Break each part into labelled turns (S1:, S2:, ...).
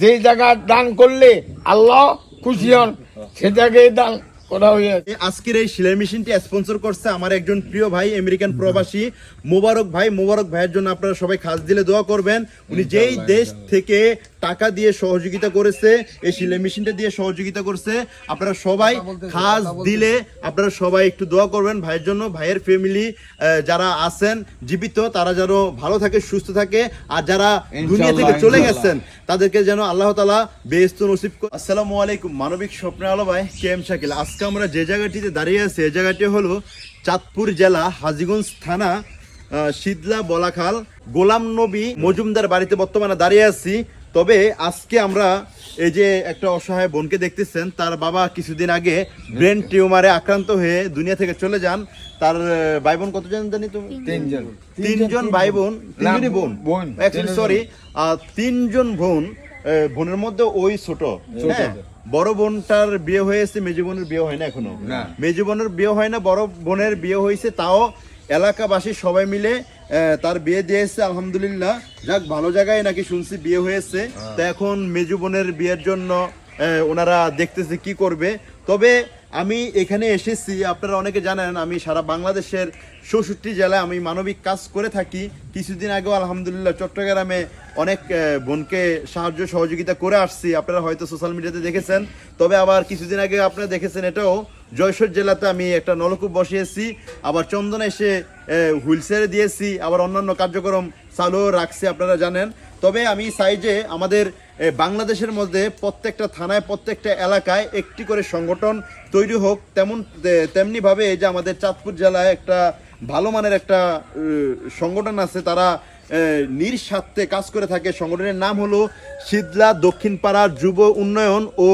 S1: যে জায়গা দান করলে আল্লাহ খুশি হন, সে জায়গায় দান করা হয়েছে।
S2: আজকের এই সেলাই মেশিনটি স্পন্সর করছে আমার একজন প্রিয় ভাই আমেরিকান প্রবাসী মোবারক ভাই মোবারক ভাইয়ের জন্য আপনারা সবাই খাস দিলে দোয়া করবেন। উনি যেই দেশ থেকে টাকা দিয়ে সহযোগিতা করেছে এই সেলাই মেশিনটা দিয়ে সহযোগিতা করছে আপনারা সবাই খাস দিলে আপনারা সবাই একটু দোয়া করবেন ভাইয়ের জন্য। ভাইয়ের ফ্যামিলি যারা আছেন জীবিত তারা যেন ভালো থাকে সুস্থ থাকে। আর যারা দুনিয়া থেকে চলে গেছেন তাদেরকে যেন আল্লাহ তালা বেস্ত নসিব করে আসসালামু আলাইকুম মানবিক স্বপ্নে আলো ভাই কে এম শাকিল। আজকে আমরা যে জায়গাটিতে দাঁড়িয়ে আছি এই জায়গাটি হলো চাঁদপুর জেলা হাজিগঞ্জ থানা শীতলা বলাখাল গোলাম নবী মজুমদার বাড়িতে বর্তমানে দাঁড়িয়ে আছি। তবে আজকে আমরা এই যে একটা অসহায় বোনকে দেখতেছেন তার বাবা কিছুদিন আগে ব্রেন টিউমারে আক্রান্ত হয়ে দুনিয়া থেকে চলে যান। তার ভাই বোন কতজন জানি তুমি?
S1: তিনজন।
S2: তিনজন ভাই বোন তিনজনই বোন।
S1: বোন।
S2: সরি তিনজন বোন। বোনের মধ্যে ওই ছোট। হ্যাঁ, বড় বোনটার বিয়ে হয়েছে মেজু বোনের বিয়ে হয় না
S1: এখনও।
S2: মেজু বোনের বিয়ে হয় না বড় বোনের বিয়ে হয়েছে তাও এলাকাবাসী সবাই মিলে তার বিয়ে দিয়েছে আলহামদুলিল্লাহ। যাক ভালো জায়গায় নাকি শুনছি বিয়ে হয়েছে। তা এখন মেজু বোনের বিয়ের জন্য ওনারা দেখতেছে কি করবে। তবে আমি এখানে এসেছি আপনারা অনেকে জানেন আমি সারা বাংলাদেশের চৌষট্টি জেলায় আমি মানবিক কাজ করে থাকি। কিছুদিন আগেও আলহামদুলিল্লাহ চট্টগ্রামে অনেক বোনকে সাহায্য সহযোগিতা করে আসছি। আপনারা হয়তো সোশ্যাল মিডিয়াতে দেখেছেন। তবে আবার কিছুদিন আগে আপনারা দেখেছেন এটাও। জয়সর জেলাতে আমি একটা নলকূপ বসিয়েছি, আবার চন্দনা এসে হুইল চেয়ারে দিয়েছি, আবার অন্যান্য কার্যক্রম চালু রাখছি, আপনারা জানেন। তবে আমি চাই যে আমাদের বাংলাদেশের মধ্যে প্রত্যেকটা থানায়, প্রত্যেকটা এলাকায় একটি করে সংগঠন তৈরি হোক, তেমন তেমনিভাবে যে আমাদের চাঁদপুর জেলায় একটা ভালো মানের একটা সংগঠন আছে, তারা নিঃস্বার্থে কাজ করে থাকে। সংগঠনের নাম হলো শীতলা দক্ষিণপাড়া যুব উন্নয়ন ও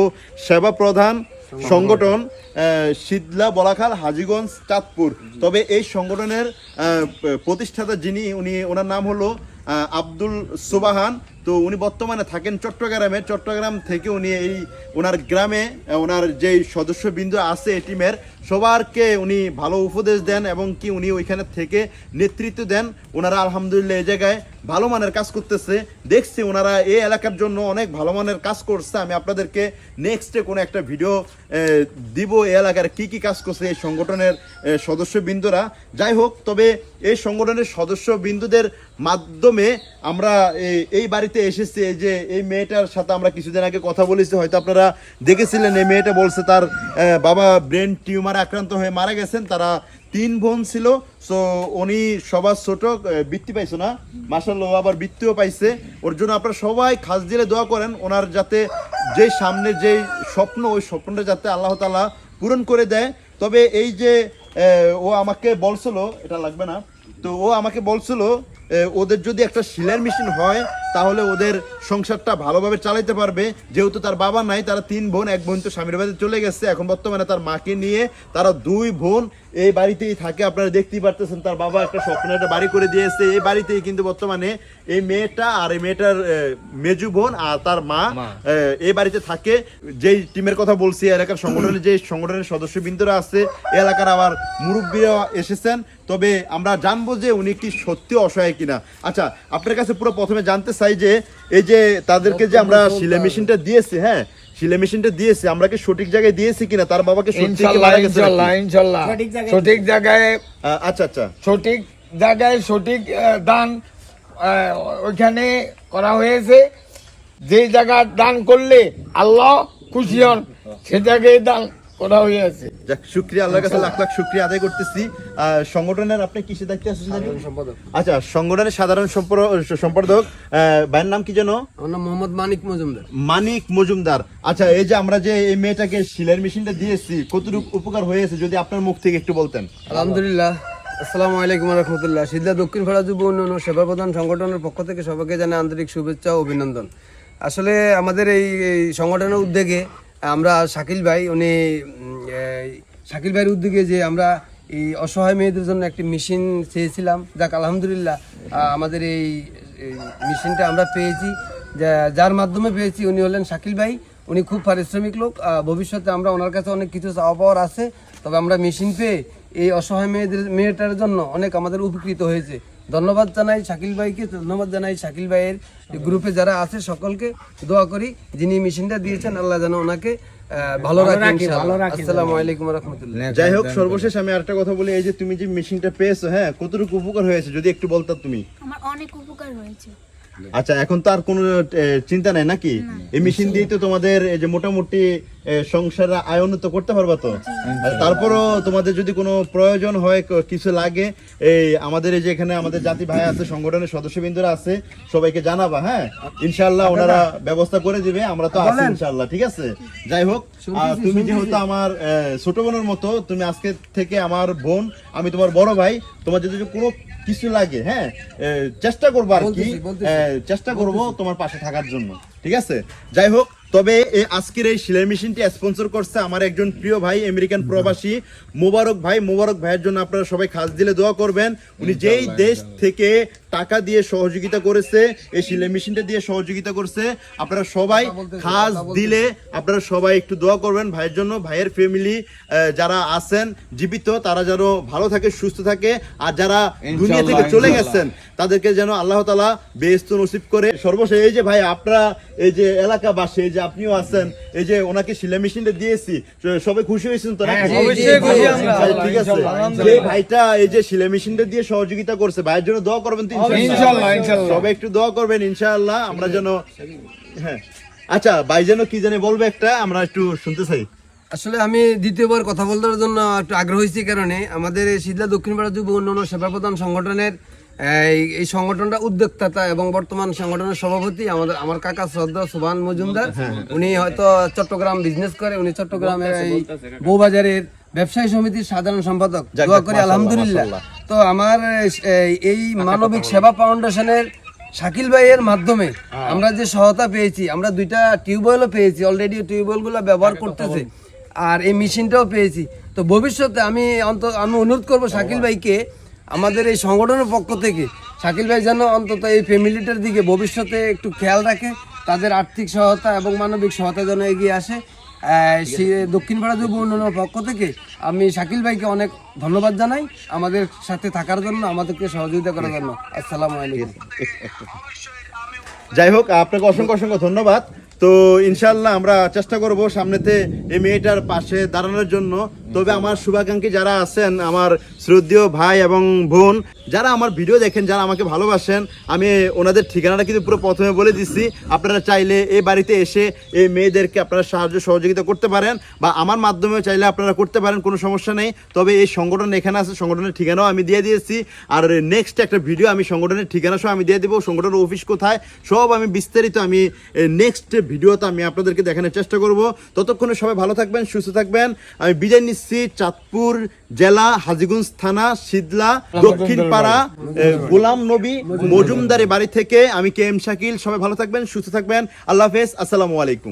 S2: সেবা প্রধান সংগঠন। আহ, শীতলা বলাখাল হাজিগঞ্জ চাঁদপুর। তবে এই সংগঠনের আহ, প্রতিষ্ঠাতা যিনি উনি ওনার নাম হলো আহ, আব্দুল সুবাহান। তো উনি বর্তমানে থাকেন চট্টগ্রামে। চট্টগ্রাম থেকে উনি এই ওনার গ্রামে, ওনার যেই সদস্যবৃন্দ আছে এই টিমের, সবারকে উনি ভালো উপদেশ দেন এবং কি উনি ওইখানে থেকে নেতৃত্ব দেন। ওনারা আলহামদুলিল্লাহ এই জায়গায় ভালো মানের কাজ করতেছে। দেখছি ওনারা এই এলাকার জন্য অনেক ভালো মানের কাজ করছে। আমি আপনাদেরকে নেক্সটে কোনো একটা ভিডিও দিব এই এলাকার কি কি কাজ করছে এই সংগঠনের সদস্যবৃন্দরা। যাই হোক, তবে এই সংগঠনের সদস্যবৃন্দদের মাধ্যমে আমরা এই- এই বাড়িতে এসেছি যে এই মেয়েটার সাথে আমরা কিছুদিন আগে কথা বলেছি, হয়তো আপনারা দেখেছিলেন, এই মেয়েটা বলছে তার বাবা ব্রেন টিউমার আক্রান্ত হয়ে মারা গেছেন, তারা তিন বোন ছিল, সো উনি সবার ছোট বৃত্তি পাইছো না। মাসাল্লাহ আবার বৃত্তিও পাইছে। ওর জন্য আপনারা সবাই খাস দিলে দোয়া করেন, ওনার যাতে যে সামনে যে স্বপ্ন, ওই স্বপ্নটা যাতে আল্লাহ তালা পূরণ করে দেয়। তবে এই যে ও আমাকে বলছিল, এটা লাগবে না, তো ও আমাকে বলছিল ওদের যদি একটা সেলাই মেশিন হয়, তাহলে ওদের সংসারটা ভালোভাবে চালাইতে পারবে। যেহেতু তার বাবা নাই, তারা তিন বোন, এক বোন তো স্বামীর বাড়িতে চলে গেছে। এখন বর্তমানে তার মাকে নিয়ে তারা দুই বোন এই বাড়িতেই থাকে আপনারা দেখতেই পারতেছেন তার বাবা একটা স্বপ্ন একটা বাড়ি করে দিয়েছে এই বাড়িতেই কিন্তু বর্তমানে এই মেয়েটা আর এই মেয়েটার মেজু বোন আর তার মা। এই বাড়িতে থাকে। যেই টিমের কথা বলছি এলাকার সংগঠনের যে সংগঠনের সদস্যবৃন্দরা আছে এই এলাকার আবার মুরব্বীরা এসেছেন। তবে আমরা জানব যে উনি কি সত্যি অসহায় কিনা। আচ্ছা আপনার কাছে পুরো প্রথমে জানতে চাই যে এই যে তাদেরকে যে আমরা সিলাই মেশিনটা দিয়েছি হ্যাঁ সিলাই মেশিনটা দিয়েছে আমরা কি সঠিক জায়গায় দিয়েছি কিনা? তার বাবাকে
S1: সঠিক জায়গায়
S2: আচ্ছা আচ্ছা।
S1: সঠিক জায়গায় সঠিক দান আহ, ওইখানে করা হয়েছে। যে জায়গা দান করলে আল্লাহ খুশি হন সে জায়গায় দান করা হয়েছে
S2: যাক শুক্রিয়া আল্লাহর কাছে লাখ লাখ শুক্রিয়া আদায় করতেছি। সংগঠনের আপনি কিসে দায়িত্বে আছেন জানি? আচ্ছা সংগঠনের সাধারণ সম্পাদক আহ, ভাইয়ের নাম কি যেন?
S3: আমার নাম মোহাম্মদ মানিক মজুমদার।
S2: মানিক মজুমদার। আচ্ছা এই যে আমরা যে এই মেয়েটাকে মেশিনটা দিয়েছি কতটুকু উপকার হয়েছে যদি আপনার মুখ থেকে একটু বলতেন?
S3: আলহামদুলিল্লাহ। আসসালামু আলাইকুম রহমতুল্লাহ। সিদ্ধা দক্ষিণ পাড়া যুব উন্নয়ন সেবা প্রধান সংগঠনের পক্ষ থেকে সবাইকে জানাই আন্তরিক শুভেচ্ছা ও অভিনন্দন। আসলে আমাদের এই এই সংগঠনের উদ্যোগে আমরা শাকিল ভাই, উনি শাকিল ভাইয়ের উদ্যোগে যে আমরা এই অসহায় মেয়েদের জন্য একটি মেশিন চেয়েছিলাম। যাক, আলহামদুলিল্লাহ আমাদের এই মেশিনটা আমরা পেয়েছি। যার মাধ্যমে পেয়েছি উনি হলেন শাকিল ভাই। উনি খুব পারিশ্রমিক লোক ভবিষ্যতে আমরা ওনার কাছে অনেক কিছু চাওয়া পাওয়ার আছে। তবে আমরা মেশিন পেয়ে এই অসহায় মেয়েদের, মেয়েটার জন্য অনেক আমাদের উপকৃত হয়েছে। ধন্যবাদ জানাই শাকিল ভাইকে ধন্যবাদ জানাই শাকিল ভাইয়ের গ্রুপে যারা আছে সকলকে। দোয়া করি যিনি মেশিনটা দিয়েছেন আল্লাহ যেন ওনাকে ভালো রাখেন আসসালামু আলাইকুম রহমতুল্লাহ।
S2: যাই হোক সর্বশেষ আমি আরেকটা কথা বলি এই যে তুমি যে মেশিনটা পেয়েছ হ্যাঁ কতটুকু উপকার হয়েছে? যদি একটু বলতা তুমি।
S4: আমার অনেক উপকার হয়েছে।
S2: আচ্ছা এখন তো আর কোনো চিন্তা নাই নাকি? এই মেশিন দিয়ে তো তোমাদের এই যে মোটামুটি সংসার আয় উন্নত করতে পারবা তো? তারপরও তোমাদের যদি কোনো প্রয়োজন হয় কিছু লাগে এই আমাদের এই যে এখানে আমাদের জাতি ভাই আছে সংগঠনের সদস্যবৃন্দরা আছে সবাইকে জানাবা হ্যাঁ? ইনশাআল্লাহ ওনারা ব্যবস্থা করে দিবে আমরা তো আছি ইনশাআল্লাহ ঠিক আছে? যাই হোক তুমি যেহেতু আমার ছোট বোনের মতো তুমি আজকে থেকে আমার বোন আমি তোমার বড় ভাই তোমার যদি কোনো কিছু লাগে হ্যাঁ চেষ্টা করব আর কি চেষ্টা করব তোমার পাশে থাকার জন্য ঠিক আছে? যাই হোক তবে এই আজকের এই সেলাই মেশিনটি স্পন্সর করছে আমার একজন প্রিয় ভাই আমেরিকান প্রবাসী মোবারক ভাই। মোবারক ভাইয়ের জন্য আপনারা সবাই খাস দিলে দোয়া করবেন। উনি যেই দেশ থেকে টাকা দিয়ে সহযোগিতা করেছে এই সেলাই মেশিনটা দিয়ে সহযোগিতা করছে। আপনারা সবাই খাস দিলে আপনারা সবাই একটু দোয়া করবেন ভাইয়ের জন্য ভাইয়ের ফ্যামিলি যারা আছেন জীবিত তারা যেন ভালো থাকে সুস্থ থাকে। আর যারা দুনিয়া থেকে চলে গেছেন তাদেরকে যেন আল্লাহ তালা বেস্ত নসিব করে। সর্বশেষ এই যে ভাই আপনারা এই যে এলাকাবাসী এই যে আপনিও আছেন এই যে ওনাকে সিলাই মেশিনটা দিয়েছি সবাই খুশি হয়েছেন তো?
S1: হ্যাঁ,
S2: ঠিক আছে। যে ভাইটা এই যে সিলাই মেশিনটা দিয়ে সহযোগিতা করছে ভাইয়ের জন্য দোয়া করবেন তো
S1: ইনশাআল্লাহ, ইনশাআল্লাহ।
S2: সবাই একটু দোয়া করবেন ইনশাআল্লাহ। আমরা যেন হ্যাঁ। আচ্ছা ভাই যেন কি জানি বলবে একটা? আমরা একটু শুনতে চাই।
S3: আসলে আমি দ্বিতীয়বার কথা বলার জন্য একটু আগ্রহ হয়েছি কারণে। আমাদের এই সিদ্ধা দক্ষিণ পাড়া যুব উন্নয়ন সেবা প্রদান সংগঠনের এই এই সংগঠনটা উদ্যোক্তা এবং বর্তমান সংগঠনের সভাপতি আমাদের আমার কাকা শ্রদ্ধা সুভান মজুমদার। উনি হয়তো চট্টগ্রাম বিজনেস করে উনি চট্টগ্রামের এই বউবাজারের ব্যবসায়ী সমিতির সাধারণ সম্পাদক। দোয়া করি আলহামদুলিল্লাহ। তো আমার এই- মানবিক সেবা ফাউন্ডেশনের শাকিল ভাইয়ের মাধ্যমে আমরা যে সহায়তা পেয়েছি আমরা দুইটা টিউবওয়েলও পেয়েছি অলরেডি টিউবওয়েলগুলো ব্যবহার করতেছে আর এই মেশিনটাও পেয়েছি। তো ভবিষ্যতে আমি অন্ত আমি অনুরোধ করব শাকিল ভাইকে আমাদের এই সংগঠনের পক্ষ থেকে শাকিল ভাই যেন অন্তত এই ফ্যামিলিটার দিকে ভবিষ্যতে একটু খেয়াল রাখে তাদের আর্থিক সহায়তা এবং মানবিক সহায়তা যেন এগিয়ে আসে। দক্ষিণ ভারত যুব উন্নয়নের পক্ষ থেকে আমি শাকিল ভাইকে অনেক ধন্যবাদ জানাই আমাদের সাথে থাকার জন্য আমাদেরকে সহযোগিতা করার জন্য। আসসালামু আলাইকুম।
S2: যাই হোক আপনাকে অসংখ্য অসংখ্য ধন্যবাদ। তো ইনশাল্লাহ আমরা চেষ্টা করব সামনেতে এই মেয়েটার পাশে দাঁড়ানোর জন্য। তবে আমার শুভাকাঙ্ক্ষী যারা আছেন, আমার শ্রদ্ধেয় ভাই এবং বোন, যারা আমার ভিডিও দেখেন, যারা আমাকে ভালোবাসেন, আমি ওনাদের ঠিকানাটা কিন্তু পুরো প্রথমে বলে দিচ্ছি। আপনারা চাইলে এই বাড়িতে এসে এই মেয়েদেরকে আপনারা সাহায্য সহযোগিতা করতে পারেন বা আমার মাধ্যমেও চাইলে আপনারা করতে পারেন, কোনো সমস্যা নেই। তবে এই সংগঠন এখানে আছে, সংগঠনের ঠিকানাও আমি দিয়ে দিয়েছি। আর নেক্সট একটা ভিডিও আমি সংগঠনের ঠিকানা সহ আমি দিয়ে দেবো, সংগঠনের অফিস কোথায়, সব আমি বিস্তারিত আমি নেক্সট ভিডিওতে আমি আপনাদেরকে দেখানোর চেষ্টা করব। ততক্ষণে সবাই ভালো থাকবেন, সুস্থ থাকবেন। আমি নিচ্ছি। চাঁদপুর জেলা হাজিগঞ্জ থানা শিদলা দক্ষিণ পাড়া গোলাম নবী মজুমদারের বাড়ি থেকে আমি কে এম শাকিল সবাই ভালো থাকবেন সুস্থ থাকবেন আল্লাহ হাফেজ আসসালামু আলাইকুম।